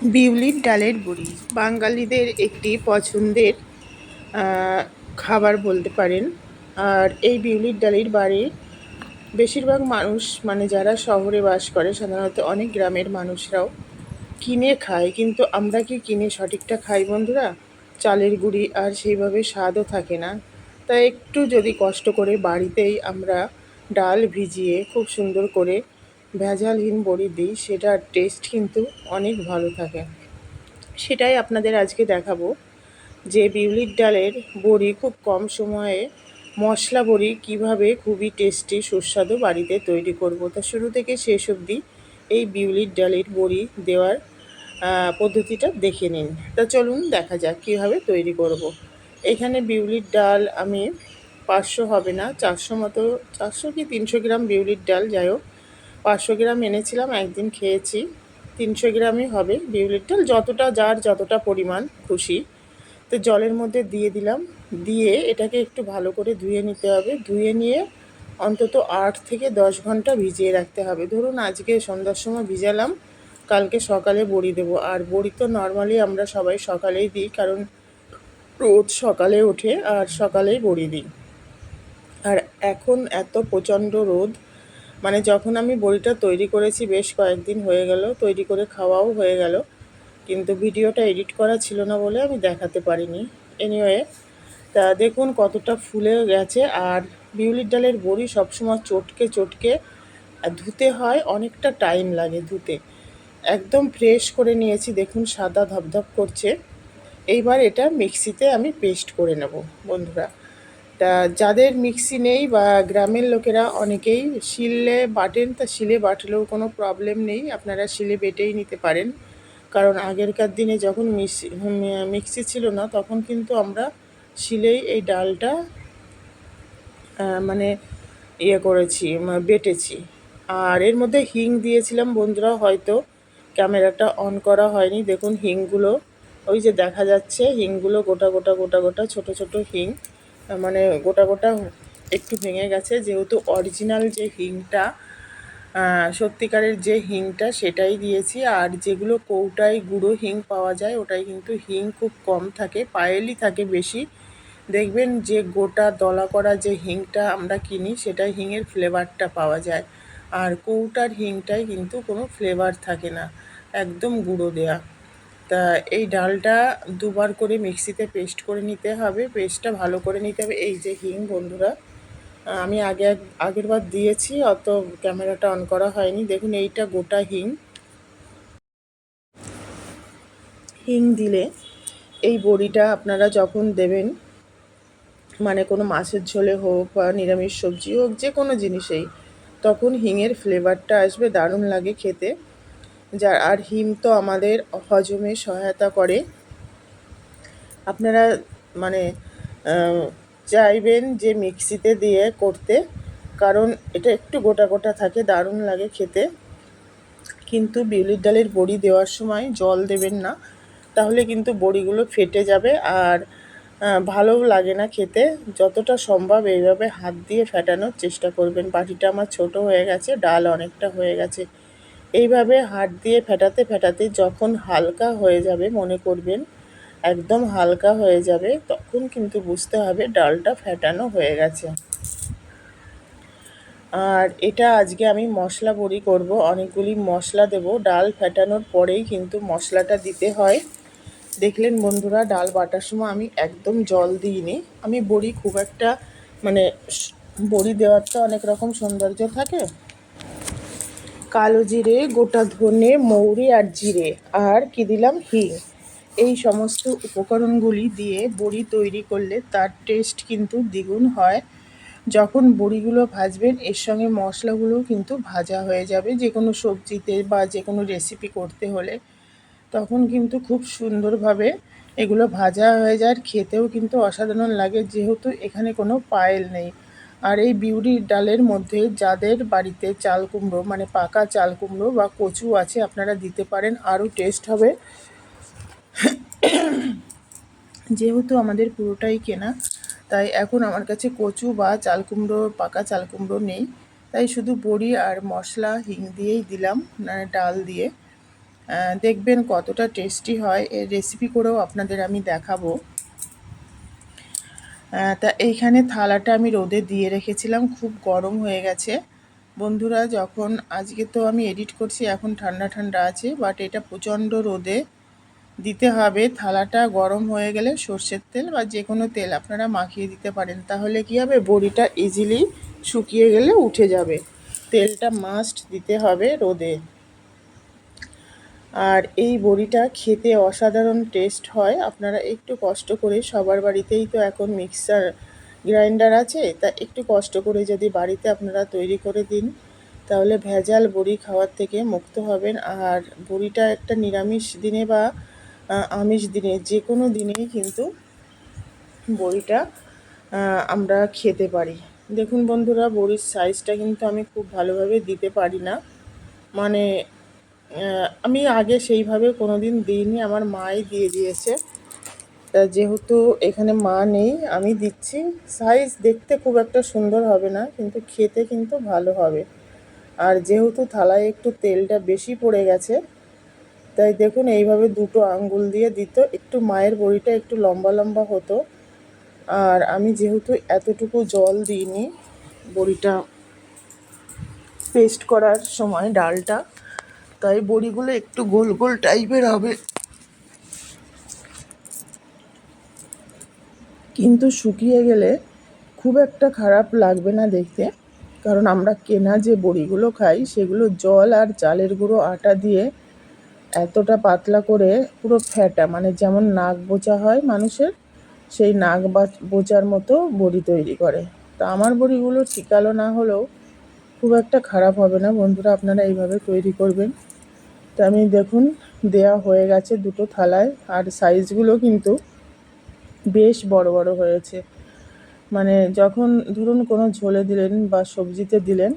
বিউলির ডালের বড়ি বাঙালিদের একটি পছন্দের খাবার বলতে পারেন। আর এই বিউলির ডালের বাড়ি বেশিরভাগ মানুষ মানে যারা শহরে বাস করে, সাধারণত অনেক গ্রামের মানুষরাও কিনে খায়। কিন্তু আমরা কি কিনে সঠিকটা খাই বন্ধুরা? চালের গুঁড়ি আর সেইভাবে স্বাদও থাকে না। তাই একটু যদি কষ্ট করে বাড়িতেই আমরা ডাল ভিজিয়ে খুব সুন্দর করে ভেজালহীন বড়ি দিই, সেটার টেস্ট কিন্তু অনেক ভালো থাকে। সেটাই আপনাদের আজকে দেখাবো যে বিউলির ডালের বড়ি খুব কম সময়ে মশলা বড়ি কীভাবে খুবই টেস্টি সুস্বাদু বাড়িতে তৈরি করব। তা শুরু থেকে শেষ অবধি এই বিউলির ডালের বড়ি দেওয়ার পদ্ধতিটা দেখে নিন। তা চলুন দেখা যাক কীভাবে তৈরি করব। এখানে বিউলির ডাল আমি পাঁচশো হবে না, চারশো মতো, চারশো কি তিনশো গ্রাম বিউলির ডাল, যাই হোক। পাঁচশো গ্রাম এনেছিলাম, একদিন খেয়েছি। তিনশো গ্রামই হবে বিউলির ডাল যতটা যার যতটা পরিমাণ খুশি। তো জলের মধ্যে দিয়ে দিলাম। দিয়ে এটাকে একটু ভালো করে ধুয়ে নিতে হবে। ধুয়ে নিয়ে অন্তত আট থেকে দশ ঘণ্টা ভিজিয়ে রাখতে হবে। ধরুন আজকে সন্ধ্যার সময় ভিজালাম, কালকে সকালে বড়ি দেবো। আর বড়ি তো নর্মালি আমরা সবাই সকালেই দিই, কারণ রোদ সকালে ওঠে আর সকালেই বড়ি দিই। আর এখন এত প্রচণ্ড রোদ মানে যখন আমি বড়িটা তৈরি করেছি, বেশ কয়েকদিন হয়ে গেল, তৈরি করে খাওয়াও হয়ে গেল। কিন্তু ভিডিওটা এডিট করা ছিল না বলে আমি দেখাতে পারিনি। এনিওয়ে তা দেখুন কতটা ফুলে গেছে। আর বিউলির ডালের বড়ি সবসময় চটকে চটকে ধুতে হয়, অনেকটা টাইম লাগে ধুতে। একদম ফ্রেশ করে নিয়েছি, দেখুন সাদা ধপধপ করছে। এইবার এটা মিক্সিতে আমি পেস্ট করে নেব, বন্ধুরা। তা যাদের মিক্সি নেই বা গ্রামের লোকেরা অনেকেই শিলে বাটেন, তা শিলে বাটলেও কোনো প্রবলেম নেই। আপনারা শিলে বেটেই নিতে পারেন। কারণ আগেরকার দিনে যখন মিক্সি ছিল না, তখন কিন্তু আমরা শিলেই এই ডালটা মানে ইয়ে করেছি বেটেছি। আর এর মধ্যে হিং দিয়েছিলাম। বন্ধুরা হয়তো ক্যামেরাটা অন করা হয়নি। দেখুন হিংগুলো, ওই যে দেখা যাচ্ছে, হিংগুলো গোটা গোটা গোটা গোটা ছোট ছোট হিং। মানে গোটা গোটা একটু ভেঙে গেছে। যেহেতু অরিজিনাল যে হিংটা সত্যিকারের যে হিংটা সেটাই দিয়েছি। আর যেগুলো কৌটায় গুঁড়ো হিং পাওয়া যায়, ওটাই কিন্তু হিং খুব কম থাকে, পায়েলই থাকে বেশি। দেখবেন যে গোটা দলা করা যে হিংটা আমরা কিনি, সেটা হিংয়ের ফ্লেভারটা পাওয়া যায়। আর কৌটার হিংটায় কিন্তু কোনো ফ্লেভার থাকে না, একদম গুঁড়ো দেয়া। তা এই ডালটা দুবার করে মিক্সিতে পেস্ট করে নিতে হবে, পেস্টটা ভালো করে নিতে হবে। এই যে হিং, বন্ধুরা আমি আগে আগের বার দিয়েছি, অত ক্যামেরাটা অন করা হয়নি। দেখুন, এইটা গোটা হিং। হিং দিলে এই বড়িটা আপনারা যখন দেবেন মানে কোনো মাছের ঝোলে হোক বা নিরামিষ সবজি হোক, যে কোনো জিনিসেই, তখন হিঙের ফ্লেভারটা আসবে, দারুণ লাগে খেতে। যার আর হিম তো আমাদের হজমে সহায়তা করে। আপনারা মানে চাইবেন যে মিক্সিতে দিয়ে করতে, কারণ এটা একটু গোটা গোটা থাকে, দারুণ লাগে খেতে। কিন্তু বিউলির ডালের বড়ি দেওয়ার সময় জল দেবেন না, তাহলে কিন্তু বড়িগুলো ফেটে যাবে আর ভালোও লাগে না খেতে। যতটা সম্ভব এইভাবে হাত দিয়ে ফেটানোর চেষ্টা করবেন। বাটিটা আমার ছোট হয়ে গেছে, ডাল অনেকটা হয়ে গেছে। এইভাবে হাত দিয়ে ফেটাতে ফেটাতে যখন হালকা হয়ে যাবে, মনে করবেন, একদম হালকা হয়ে যাবে, তখন কিন্তু বুঝতে হবে ডালটা ফেটানো হয়ে গেছে। আর এটা আজকে আমি মশলা বড়ি করব, অনেকগুলি মশলা দেব। ডাল ফেটানোর পরেই কিন্তু মশলাটা দিতে হয়। দেখলেন বন্ধুরা, ডাল বাটার সময় আমি একদম জল দিইনি। আমি বড়ি খুব একটা মানে বড়ি দেওয়ার তো অনেক রকম সৌন্দর্য থাকে। কালো জিরে, গোটা ধনে, মৌরি আর জিরে। আর কি দিলাম? হিং। এই সমস্ত উপকরণগুলি দিয়ে বড়ি তৈরি করলে তার টেস্ট কিন্তু দ্বিগুণ হয়। যখন বড়িগুলো ভাজবেন, এর সঙ্গে মশলাগুলো কিন্তু ভাজা হয়ে যাবে। যে কোনো সবজিতে বা যে কোনো রেসিপি করতে হলে। তখন কিন্তু খুব সুন্দরভাবে এগুলো ভাজা হয়ে যায়। আর খেতেও কিন্তু অসাধারণ লাগে। যেহেতু এখানে কোনো পায়েল নেই। আর এই বিউরি ডালের মধ্যে যাদের বাড়িতে চাল কুমড়ো মানে পাকা চাল কুমড়ো বা কচু আছে, আপনারা দিতে পারেন, আরও টেস্ট হবে। যেহেতু আমাদের পুরোটাই কেনা, তাই এখন আমার কাছে কচু বা চাল কুমড়ো, পাকা চাল কুমড়ো নেই। তাই শুধু বড়ি আর মশলা, হিং দিয়েই দিলাম ডাল দিয়ে। দেখবেন কতটা টেস্টি হয়, এর রেসিপি করেও আপনাদের আমি দেখাবো। তা এইখানে থালাটা আমি রোদে দিয়ে রেখেছিলাম, খুব গরম হয়ে গেছে। বন্ধুরা, যখন আজকে তো আমি এডিট করছি, এখন ঠান্ডা ঠান্ডা আছে বাট এটা প্রচণ্ড রোদে দিতে হবে। থালাটা গরম হয়ে গেলে সর্ষের তেল বা যে কোনো তেল আপনারা মাখিয়ে দিতে পারেন। তাহলে কি হবে? বড়িটা ইজিলি শুকিয়ে গেলে উঠে যাবে। তেলটা মাস্ট দিতে হবে রোদে। আর এই বড়িটা খেতে অসাধারণ টেস্ট হয়। আপনারা একটু কষ্ট করে সবার বাড়িতেই তো এখন মিক্সার গ্রাইন্ডার আছে, তা একটু কষ্ট করে যদি বাড়িতে আপনারা তৈরি করে দিন, তাহলে ভেজাল বড়ি খাওয়ার থেকে মুক্ত হবেন। আর বড়িটা একটা নিরামিষ দিনে বা আমিষ দিনে যে কোনো দিনেই কিন্তু বড়িটা আমরা খেতে পারি। দেখুন বন্ধুরা, বড়ির সাইজটা কিন্তু আমি খুব ভালোভাবে দিতে পারি না। মানে আমি আগে সেইভাবে কোনো দিন দিইনি, আমার মাই দিয়ে দিয়েছে। যেহেতু এখানে মা নেই, আমি দিচ্ছি। সাইজ দেখতে খুব একটা সুন্দর হবে না, কিন্তু খেতে কিন্তু ভালো হবে। আর যেহেতু থালায় একটু তেলটা বেশি পড়ে গেছে, তাই দেখুন এইভাবে দুটো আঙ্গুল দিয়ে দিত। একটু মায়ের বড়িটা একটু লম্বা লম্বা হতো। আর আমি যেহেতু এতটুকু জল দিইনি, বড়িটা পেস্ট করার সময় ডালটা তাই বড়িগুলো একটু গোল গোল টাইপের হবে। কিন্তু শুকিয়ে গেলে খুব একটা খারাপ লাগবে না দেখতে। কারণ আমরা কেনা যে বড়িগুলো খাই, সেগুলো জল আর চালের গুঁড়ো আটা দিয়ে এতটা পাতলা করে পুরো ফ্যাটা মানে যেমন নাক বোচা হয় মানুষের, সেই নাক বোচার মতো বড়ি তৈরি করে। তা আমার বড়িগুলো ঠিকালো না হলেও খুব একটা খারাপ হবে না, বন্ধুরা আপনারা এইভাবে তৈরি করবেন। তো আমি দেখুন, দেয়া হয়ে গেছে দুটো থালায়, আর সাইজগুলো কিন্তু বেশ বড় বড় হয়েছে। মানে যখন ধরুন কোনো ঝোলে দিলেন বা সবজিতে দিলেন,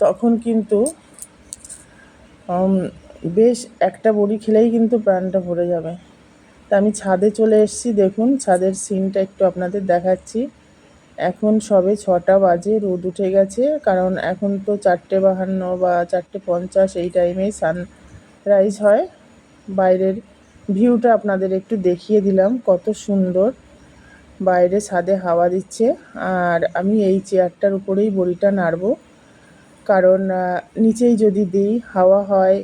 তখন কিন্তু বেশ একটা বড়ি খেলেই কিন্তু প্রাণটা ভরে যাবে। তা আমি ছাদে চলে এসেছি, দেখুন, ছাদের সিনটা একটু আপনাদের দেখাচ্ছি। এখন সবে ছটা বাজে, রোদ উঠে গেছে। কারণ এখন তো চারটে বাহান্ন বা চারটে পঞ্চাশ এই টাইমেই সানরাইজ হয়। বাইরের ভিউটা আপনাদের একটু দেখিয়ে দিলাম কত সুন্দর। বাইরে ছাদে হাওয়া দিচ্ছে। আর আমি এই চেয়ারটার উপরেই বড়িটা নাড়বো। কারণ নিচেই যদি দিই, হাওয়া হয়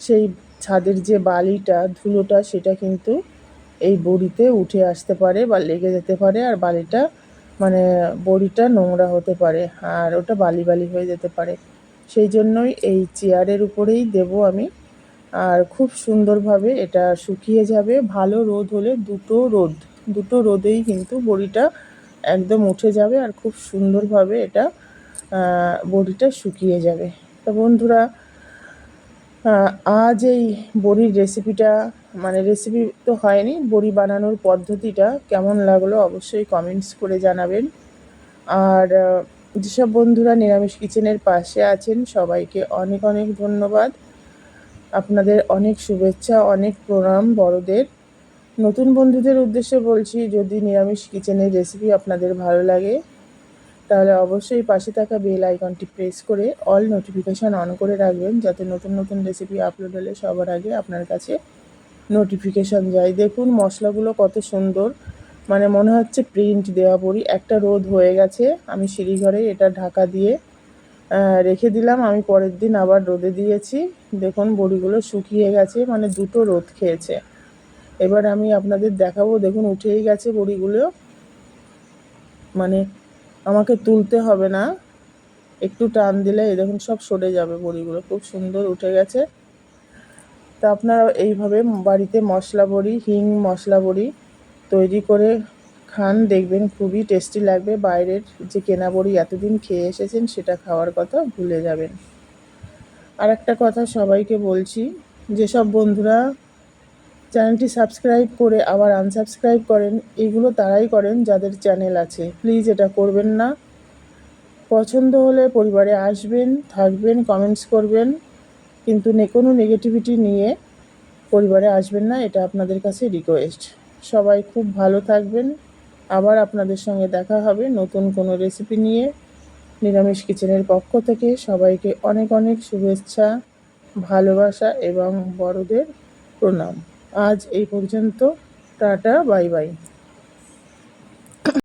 সেই ছাদের যে বালিটা, ধুলোটা, সেটা কিন্তু এই বড়িতে উঠে আসতে পারে বা লেগে যেতে পারে, আর বালিটা মানে বড়িটা নোংরা হতে পারে আর ওটা বালি বালি হয়ে যেতে পারে। সেই জন্যই এই চেয়ারের উপরেই দেব আমি। আর খুব সুন্দরভাবে এটা শুকিয়ে যাবে। ভালো রোদ হলে দুটো রোদ, দুটো রোদেই কিন্তু বড়িটা একদম উঠে যাবে আর খুব সুন্দরভাবে এটা বড়িটা শুকিয়ে যাবে। তো বন্ধুরা আজ এই বড়ির রেসিপিটা মানে রেসিপি তো হয়নি, বড়ি বানানোর পদ্ধতিটা কেমন লাগল অবশ্যই কমেন্টস করে জানাবেন। আর যেসব বন্ধুরা নিরামিষ কিচেনের পাশে আছেন, সবাইকে অনেক অনেক ধন্যবাদ। আপনাদের অনেক শুভেচ্ছা, অনেক প্রণাম বড়দের। নতুন বন্ধুদের উদ্দেশ্যে বলছি, যদি নিরামিষ কিচেনের রেসিপি আপনাদের ভালো লাগে তাহলে অবশ্যই পাশে থাকা বেল আইকনটি প্রেস করে অল নোটিফিকেশান অন করে রাখবেন, যাতে নতুন নতুন রেসিপি আপলোড হলে সবার আগে আপনার কাছে নোটিফিকেশান যায়। দেখুন মশলাগুলো কত সুন্দর। মানে মনে হচ্ছে প্রিন্ট দেওয়া বড়ি একটা রোদ হয়ে গেছে, আমি সিঁড়িঘরে এটা ঢাকা দিয়ে রেখে দিলাম। আমি পরের দিন আবার রোদে দিয়েছি। দেখুন বড়িগুলো শুকিয়ে গেছে মানে দুটো রোদ খেয়েছে। এবার আমি আপনাদের দেখাবো। দেখুন উঠেই গেছে বড়িগুলো। মানে আমাকে তুলতে হবে না। একটু টান দিলে এই দেখুন সব সরে যাবে বড়িগুলো, খুব সুন্দর উঠে গেছে। তা আপনারা এইভাবে বাড়িতে মশলা বড়ি, হিং মশলা বড়ি তৈরি করে খান, দেখবেন খুবই টেস্টি লাগবে। বাইরের যে কেনা বড়ি এতদিন খেয়ে এসেছেন সেটা খাওয়ার কথা ভুলে যাবেন। আর একটা কথা সবাইকে বলছি, যেসব বন্ধুরা চ্যানেলটি সাবস্ক্রাইব করে আবার আনসাবস্ক্রাইব করেন। এগুলো তারাই করেন যাদের চ্যানেল আছে। প্লিজ এটা করবেন না। পছন্দ হলে পরিবারে আসবেন, থাকবেন, কমেন্টস করবেন। কিন্তু কোনো নেগেটিভিটি নিয়ে পরিবারে আসবেন না, এটা আপনাদের কাছে রিকোয়েস্ট সবাই খুব ভালো থাকবেন। আবার আপনাদের সঙ্গে দেখা হবে নতুন কোনো রেসিপি নিয়ে। নিরামিষ কিচেনের পক্ষ থেকে সবাইকে অনেক অনেক শুভেচ্ছা, ভালোবাসা এবং বড়দের প্রণাম। আজ এই পর্যন্ত টাটা বাই বাই।